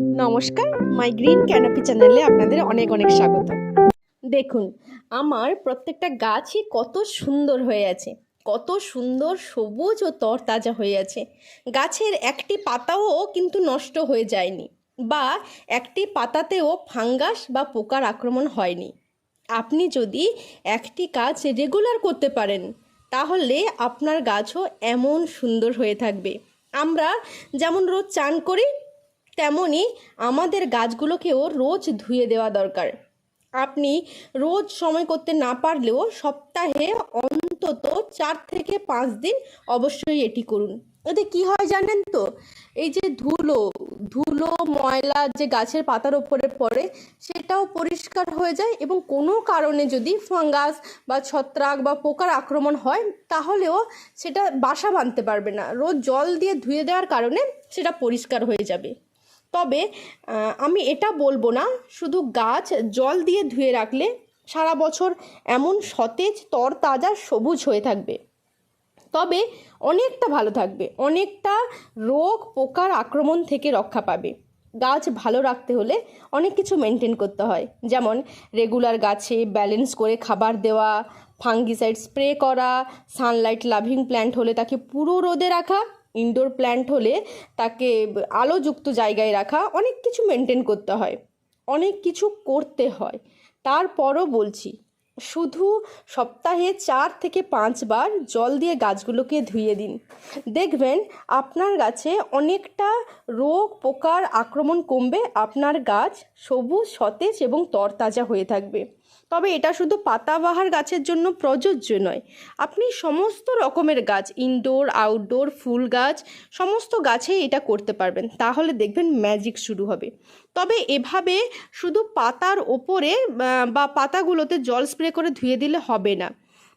নমস্কার, মাই green canopy চ্যানেলে আপনাদের অনেক অনেক স্বাগত। দেখুন, আমার প্রত্যেকটা গাছই কত সুন্দর হয়ে আছে, কত সুন্দর সবুজ ও তরতাজা হয়ে আছে। গাছের একটি পাতাও কিন্তু নষ্ট হয়ে যায়নি বা একটি পাতাতেও ফাঙ্গাস বা পোকার আক্রমণ হয়নি। আপনি যদি একটি কাজ রেগুলার করতে পারেন, তাহলে আপনার গাছও এমন সুন্দর হয়ে থাকবে। আমরা যেমন রোজ চান করি তেমনই আমাদের গাছগুলোকেও রোজ ধুয়ে দেওয়া দরকার। আপনি রোজ সময় করতে না পারলেও সপ্তাহে অন্তত চার থেকে পাঁচ দিন অবশ্যই এটি করুন। এতে কি হয় জানেন তো? এই যে ধুলো ধুলো, ময়লা যে গাছের পাতার ওপরে পড়ে, সেটাও পরিষ্কার হয়ে যায় এবং কোনো কারণে যদি ফাঙ্গাস বা ছত্রাক বা পোকার আক্রমণ হয়, তাহলেও সেটা বাসা বাঁধতে পারবে না। রোজ জল দিয়ে ধুয়ে দেওয়ার কারণে সেটা পরিষ্কার হয়ে যাবে। তবে আমি এটা বলব না, শুধু গাছ জল দিয়ে ধুয়ে রাখলে সারা বছর এমন সতেজ, তরতাজা, সবুজ হয়ে থাকবে। তবে অনেকটা ভালো থাকবে, অনেকটা রোগ, পোকার আক্রমণ থেকে রক্ষা পাবে। গাছ ভালো রাখতে হলে অনেক কিছু মেনটেন করতে হয়, যেমন রেগুলার গাছে ব্যালেন্স করে খাবার দেওয়া ফাঙ্গিসাইড স্প্রে করা সানলাইট লাভিং প্ল্যান্ট হলে তাকে পুরো রোদে রাখা ইনডোর প্ল্যান্ট হলে তাকে আলোযুক্ত জায়গায় রাখা, অনেক কিছু মেনটেন করতে হয়, অনেক কিছু করতে হয়। তারপরও বলছি, শুধু সপ্তাহে চার থেকে পাঁচবার জল দিয়ে গাছগুলোকে ধুয়ে দিন। দেখবেন আপনার গাছে অনেকটা রোগ, পোকার আক্রমণ কমবে, আপনার গাছ সবুজ, সতেজ এবং তরতাজা হয়ে থাকবে। তবে এটা শুধু পাতাবাহার গাছের জন্য প্রযোজ্য নয়। আপনি সমস্ত রকমের গাছ ইনডোর আউটডোর ফুল গাছ, সমস্ত গাছে এটা করতে পারবেন। তাহলে দেখবেন ম্যাজিক শুরু হবে। তবে এভাবে শুধু পাতার ওপরে বা পাতাগুলোতে জল স্প্রে করে ধুয়ে দিলে হবে না।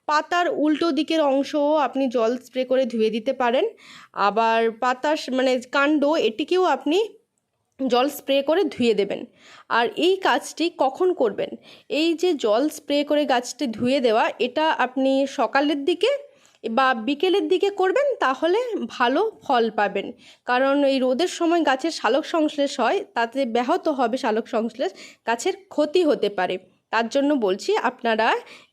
পাতার উল্টো দিকের অংশও আপনি জল স্প্রে করে ধুয়ে দিতে পারেন। আবার পাতার মানে কাণ্ড, এটিকেও আপনি জল স্প্রে করে ধুয়ে দেবেন। আর এই কাজটি কখন করবেন? এই যে জল স্প্রে করে গাছটি ধুয়ে দেওয়া, এটা আপনি সকালের দিকে বা বিকেলের দিকে করবেন, তাহলে ভালো ফল পাবেন। কারণ এই রোদের সময় গাছের শালক সংশ্লেষ হয়, তাতে ব্যাহত হবে শালক সংশ্লেষ, গাছের ক্ষতি হতে পারে। তার জন্য বলছি, আপনারা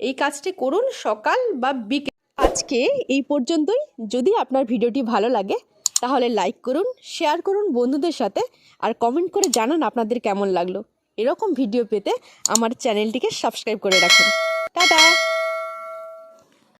এই কাজটি করুন সকাল বা বিকেল। আজকে এই পর্যন্তই। যদি আপনার ভিডিওটি ভালো লাগে তাহলে লাইক করুন শেয়ার করুন বন্ধুদের সাথে আর কমেন্ট করে জানান আপনাদের কেমন লাগল। এরকম ভিডিও পেতে আমার চ্যানেলটিকে সাবস্ক্রাইব করে রাখুন। টাটা!